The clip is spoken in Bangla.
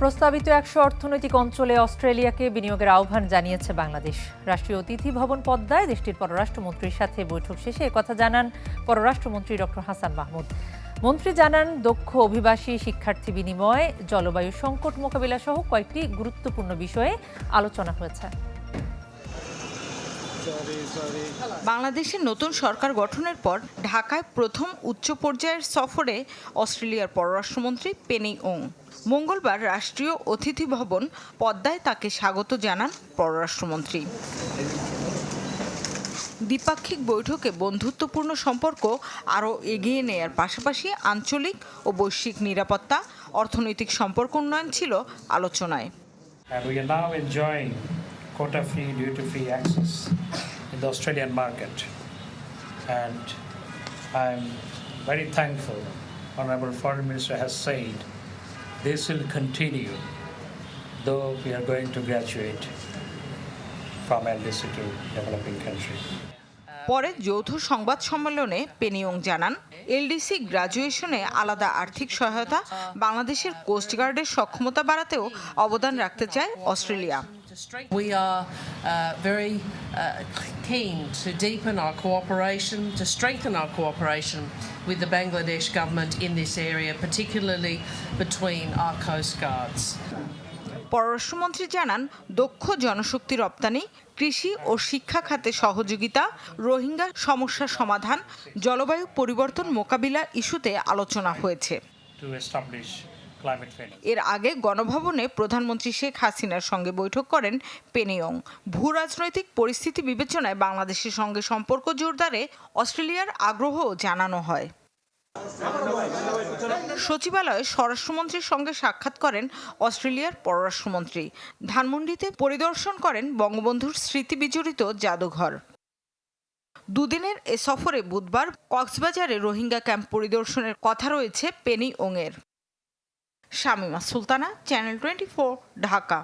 প্রস্তাবিত একশো অর্থনৈতিক অঞ্চলে অস্ট্রেলিয়াকে বিনিয়োগের আহ্বান জানিয়েছে বাংলাদেশ। রাষ্ট্রীয় অতিথি ভবন পদ্মায় দেশটির পররাষ্ট্রমন্ত্রীর সাথে বৈঠক শেষে একথা জানান পররাষ্ট্রমন্ত্রী ডক্টর হাসান মাহমুদ। মন্ত্রী জানান, দক্ষ অভিবাসী, শিক্ষার্থী বিনিময়, জলবায়ু সংকট মোকাবিলা সহ কয়েকটি গুরুত্বপূর্ণ বিষয়ে আলোচনা হয়েছে। বাংলাদেশের নতুন সরকার গঠনের পর ঢাকায় প্রথম উচ্চ পর্যায়ের সফরে অস্ট্রেলিয়ার পররাষ্ট্রমন্ত্রী পেনি ওং। মঙ্গলবার রাষ্ট্রীয় অতিথি ভবন পদ্মায় তাকে স্বাগত জানান পররাষ্ট্রমন্ত্রী। দ্বিপাক্ষিক বৈঠকে বন্ধুত্বপূর্ণ সম্পর্ক আরও এগিয়ে নেয়ার পাশাপাশি আঞ্চলিক ও বৈশ্বিক নিরাপত্তা, অর্থনৈতিক সম্পর্ক উন্নয়ন ছিল আলোচনায়। Now enjoying quota-free, duty-free access in the Australian market. And I'm very thankful, Honorable Foreign Minister has said, this will continue, though we are going to graduate from LDC to developing country. পরে যৌথ সংবাদ সম্মেলনে পেনিয়ং জানান এলডিসি গ্রাজুয়েশনে আলাদা আর্থিক সহায়তা বাংলাদেশের কোস্টগার্ডের সক্ষমতা বাড়াতেও অবদান রাখতে চায় Australia We are uh, very uh, keen to deepen our cooperation, to strengthen our cooperation with the Bangladesh government in this area, particularly between our coast guards. পররাষ্ট্রমন্ত্রী জানান দক্ষ জনশক্তি রপ্তানি কৃষি ও শিক্ষা খাতে সহযোগিতা রোহিঙ্গা সমস্যা সমাধান জলবায়ু পরিবর্তন মোকাবিলা ইস্যুতে আলোচনা হয়েছে এর আগে গণভবনে প্রধানমন্ত্রী শেখ হাসিনার সঙ্গে বৈঠক করেন পেনিয়ং। ভূ রাজনৈতিক পরিস্থিতি বিবেচনায় বাংলাদেশের সঙ্গে সম্পর্ক জোরদারে অস্ট্রেলিয়ার আগ্রহ জানানো হয়। সচিবালয়ে স্বরাষ্ট্রমন্ত্রীর সঙ্গে সাক্ষাৎ করেন অস্ট্রেলিয়ার পররাষ্ট্রমন্ত্রী। ধানমন্ডিতে পরিদর্শন করেন বঙ্গবন্ধুর স্মৃতি বিজড়িত জাদুঘর। দুদিনের এ সফরে বুধবার কক্সবাজারে রোহিঙ্গা ক্যাম্প পরিদর্শনের কথা রয়েছে পেনি ওংয়ের শামিমা সুলতানা চ্যানেল টোয়েন্টি ঢাকা।